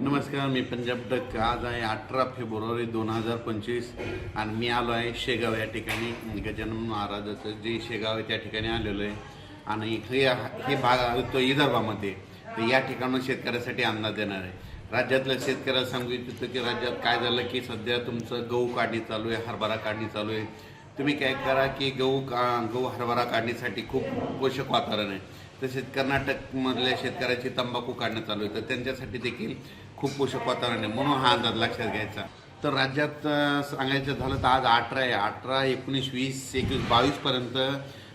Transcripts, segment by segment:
नमस्कार मी पंजाब डक. आज आहे अठरा फेब्रुवारी दोन हजार पंचवीस आणि मी आलो आहे शेगाव या ठिकाणी. गजानन महाराजाचं जे शेगाव आहे त्या ठिकाणी आलेलो आहे. आणि हे हे भाग तो विदर्भामध्ये. तर या ठिकाणून शेतकऱ्यासाठी अंदाज देणार आहे. राज्यातल्या शेतकऱ्याला सांगू इच्छितो की राज्यात काय झालं की सध्या तुमचं गहू काढणी चालू आहे हरभरा काढणी चालू आहे. तुम्ही काय करा की गहू का गहू हरभरा काढणीसाठी खूप पोषक वातावरण आहे. तसेच कर्नाटकमधल्या शेतकऱ्याची तंबाखू काढणं चालू आहे. तर त्यांच्यासाठी देखील खूप पोषक वातावरण आहे. म्हणून हा अंदाज लक्षात घ्यायचा. तर राज्यात सांगायचं झालं तर आज अठरा आहे. अठरा एकोणीस वीस एकवीस बावीसपर्यंत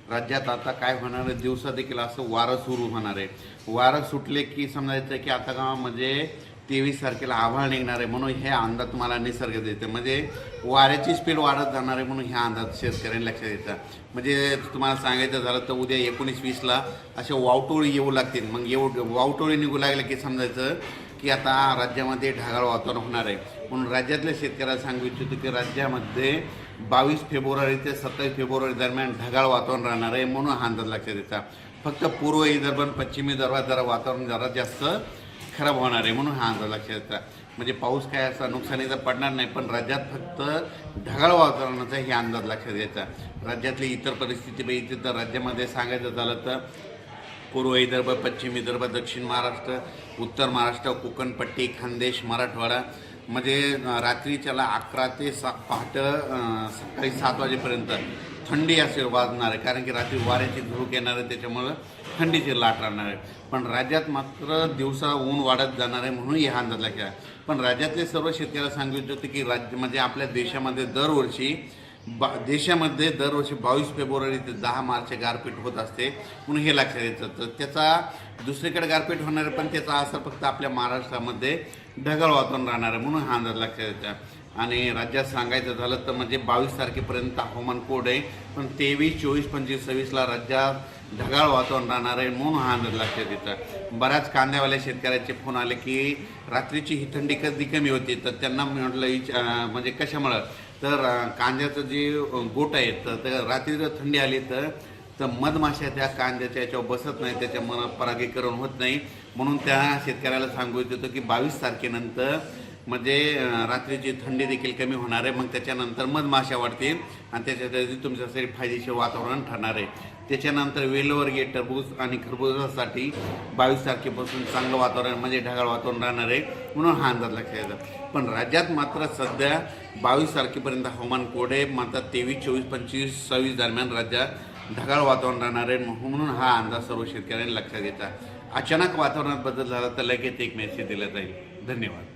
राज्यात आता काय होणार आहे? दिवसा देखील असं वारं सुरू होणार आहे. वारं सुटले की समजायचं की आता गावामध्ये तेवीस तारखेला आभाळ निघणार आहे म्हणून हे अंदाज तुम्हाला निसर्ग देते. म्हणजे वाऱ्याची स्पीड वाढत जाणार आहे म्हणून ह्या अंदाज शेतकऱ्यांनी लक्षात घ्यायचा म्हणजे तुम्हाला सांगायचं झालं तर उद्या एकोणीस वीसला अशा वावटोळी येऊ लागतील. मग येऊ वावटोळी निघू लागल्या की समजायचं की आता राज्यामध्ये ढगाळ वातावरण होणार आहे. म्हणून राज्यातल्या शेतकऱ्याला सांगू इच्छितो की राज्यामध्ये बावीस फेब्रुवारी ते सत्तावीस फेब्रुवारी दरम्यान ढगाळ वातावरण राहणार आहे म्हणून हा अंदाज लक्षात द्यायचा फक्त पूर्व विदर्भ पश्चिम विदर्भात जरा वातावरण जरा जास्त खराब होणार आहे म्हणून हा अंदाज लक्षात द्यायचा म्हणजे पाऊस काय असा नुकसानीचा पडणार नाही पण राज्यात फक्त ढगाळ वातावरणाचा हे अंदाज लक्षात घ्यायचा. राज्यातली इतर परिस्थिती बघितली तर राज्यामध्ये सांगायचं झालं तर पूर्व विदर्भ पश्चिम विदर्भ दक्षिण महाराष्ट्र उत्तर महाराष्ट्र कोकणपट्टी खानदेश मराठवाडा. म्हणजे रात्रीच्याला अकरा ते सा पहाटं सकाळी सात वाजेपर्यंत थंडी असे वाजणार आहे. कारण की रात्री वाऱ्याची झुळूक येणार आहे त्याच्यामुळं थंडीची लाट राहणार आहे. पण राज्यात मात्र दिवसा ऊन वाढत जाणार आहे म्हणून हा अंदाज लागला आहे. पण राज्यातले सर्व शेतकऱ्याला सांगू इच्छितो की राज्य म्हणजे आपल्या देशामध्ये दरवर्षी बा देशामध्ये दरवर्षी बावीस फेब्रुवारी ते दहा मार्च गारपीट होत असते म्हणून हे लक्षात येतं. तर त्याचा दुसरीकडे गारपीट होणार आहे पण त्याचा असर फक्त आपल्या महाराष्ट्रामध्ये ढगाळ वातावरण राहणार आहे म्हणून हा अंदाज लक्षात येतं. आणि राज्यात सांगायचं झालं तर म्हणजे बावीस तारखेपर्यंत हवामान कोड आहे. पण तेवीस चोवीस पंचवीस सव्वीसला राज्यात ढगाळ वातावरण राहणार आहे म्हणून हा अंदाज लक्ष येतं बऱ्याच कांद्यावाल्या शेतकऱ्याचे फोन आले की रात्रीची ही थंडी कधी कमी होती? तर त्यांना मी म्हटलं विच म्हणजे कशामुळं? तर कांद्याचं जे गोट आहे तर रात्री जर थंडी आली तर तर मधमाशा त्या कांद्याच्या याच्यावर बसत नाही त्याच्यामुळं परागीकरण होत नाही. म्हणून त्या शेतकऱ्याला सांगू इच्छितो की बावीस तारखेनंतर म्हणजे रात्रीची थंडी देखील कमी होणार आहे. मग त्याच्यानंतर मधमाशा वाढतील आणि त्याच्यासाठी तुमच्यासाठी फायदेशीर वातावरण ठरणार आहे. त्याच्यानंतर वेलवर्गीय टरबूज आणि खरबुजासाठी बावीस तारखेपासून चांगलं वातावरण म्हणजे ढगाळ वातावरण राहणार आहे. म्हणून हा अंदाज लक्षात येतो पण राज्यात मात्र सध्या बावीस तारखेपर्यंत हवामान कोडे आहे. मात्र तेवीस चोवीस पंचवीस सव्वीस दरम्यान राज्यात ढगाळ वातावरण राहणार आहे. म्हणून हा अंदाज सर्व शेतकऱ्यांनी लक्षात घेता अचानक वातावरणात बदल झाला तर लगेच एक मेसेज दिला जाईल. धन्यवाद.